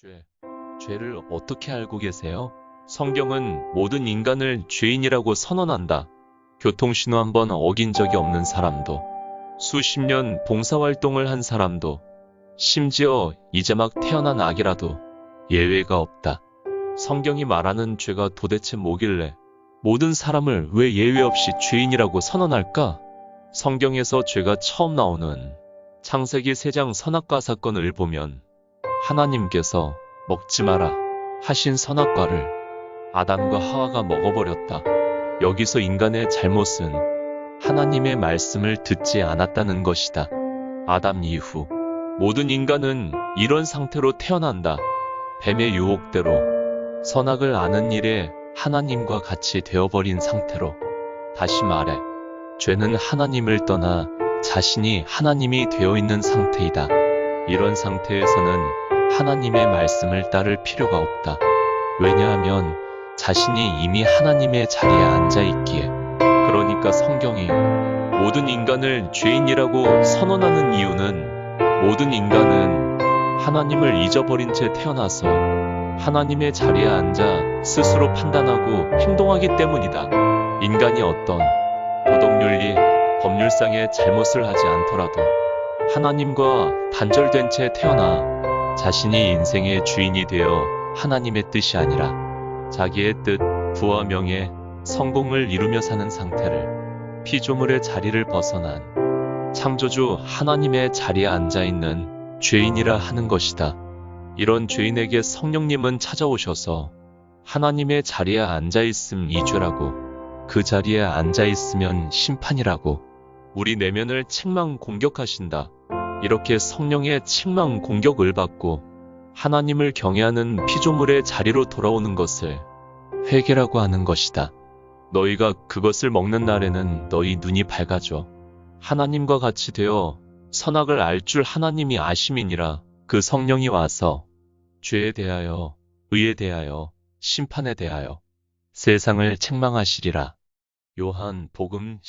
죄, 죄를 어떻게 알고 계세요? 성경은 모든 인간을 죄인이라고 선언한다. 교통신호 한 번 어긴 적이 없는 사람도, 수십 년 봉사활동을 한 사람도, 심지어 이제 막 태어난 아기라도 예외가 없다. 성경이 말하는 죄가 도대체 뭐길래 모든 사람을 왜 예외 없이 죄인이라고 선언할까? 성경에서 죄가 처음 나오는 창세기 3장 선악과 사건을 보면 하나님께서 먹지 마라 하신 선악과를 아담과 하와가 먹어버렸다. 여기서 인간의 잘못은 하나님의 말씀을 듣지 않았다는 것이다. 아담 이후 모든 인간은 이런 상태로 태어난다. 뱀의 유혹대로 선악을 아는 일에 하나님과 같이 되어버린 상태로 다시 말해 죄는 하나님을 떠나 자신이 하나님이 되어 있는 상태이다. 이런 상태에서는 하나님의 말씀을 따를 필요가 없다. 왜냐하면 자신이 이미 하나님의 자리에 앉아 있기에. 그러니까 성경이 모든 인간을 죄인이라고 선언하는 이유는 모든 인간은 하나님을 잊어버린 채 태어나서 하나님의 자리에 앉아 스스로 판단하고 행동하기 때문이다. 인간이 어떤 도덕윤리, 법률상의 잘못을 하지 않더라도 하나님과 단절된 채 태어나 자신이 인생의 주인이 되어 하나님의 뜻이 아니라 자기의 뜻, 부와 명예, 성공을 이루며 사는 상태를 피조물의 자리를 벗어난 창조주 하나님의 자리에 앉아 있는 죄인이라 하는 것이다. 이런 죄인에게 성령님은 찾아오셔서 하나님의 자리에 앉아 있음 이 죄라고 그 자리에 앉아 있으면 심판이라고 우리 내면을 책망 공격하신다. 이렇게 성령의 책망 공격을 받고 하나님을 경외하는 피조물의 자리로 돌아오는 것을 회개라고 하는 것이다. 너희가 그것을 먹는 날에는 너희 눈이 밝아져 하나님과 같이 되어 선악을 알 줄 하나님이 아심이니라 그 성령이 와서 죄에 대하여 의에 대하여 심판에 대하여 세상을 책망하시리라. 요한 복음